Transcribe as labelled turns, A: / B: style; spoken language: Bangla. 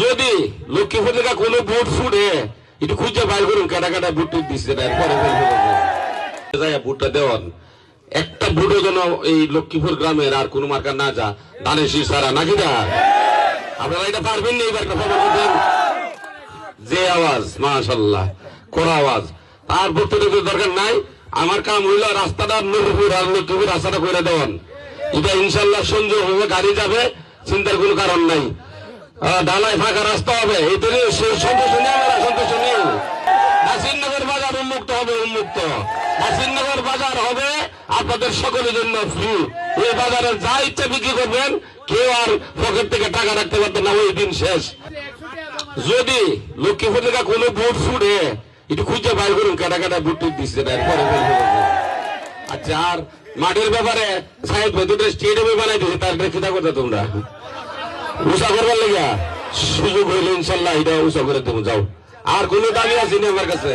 A: যদি লক্ষ্মীপুর থেকে কোনো বুট ফুটে, একটু খুঁজে বাইর করুন, কাটা কাটা বুট দিচ্ছে না একটা বুটও যেন এই লক্ষ্মীপুর গ্রামের আর কোনো মার্কা না যা ধানের ছাড়া নাকি না আপনারা এটা পারবেন না এবার যে আওয়াজ মাশাল্লাহ কড়া আওয়াজ। আর বক্তব্য দরকার নাই। আমার কাম হইল রাস্তাটা নুরপুর আর লক্ষ্মীপুর রাস্তাটা করে দেওয়ান। এটা ইনশাল্লাহ সংযোগ হবে গাড়ি যাবে, চিন্তার কোনো কারণ নাই। ঢালাই ফাঁকা রাস্তা হবে। এদের সন্তোষ নেই, আমরা সন্তোষ নেই। নাসিরনগর বাজার উন্মুক্ত হবে, উন্মুক্ত। নাসিরনগর বাজার হবে আপনাদের সকলের জন্য ফ্রি এই বাজারে যা ইচ্ছা বিক্রি করবেন, কেউ আর পকেট থেকে টাকা রাখতে পারবেন না, ওই দিন শেষ। যদি লক্ষ্মীপুর থেকে কোনো বুট ফুটে একটু খুঁজে বাইর করুন, কাটা কাটা বুট টুট দিচ্ছে আচ্ছা আর মাঠের ব্যাপারে সাহেব দুটো স্টেডিয়ামে বানাই দিয়েছে, তার খিতা করতে তোমরা। উষা করবার লেগা। সুযোগ হইলে ইনশাল্লাহ এটা উষা করে দেবো, যাও। আর কোনো দাবি আছে আমার কাছে?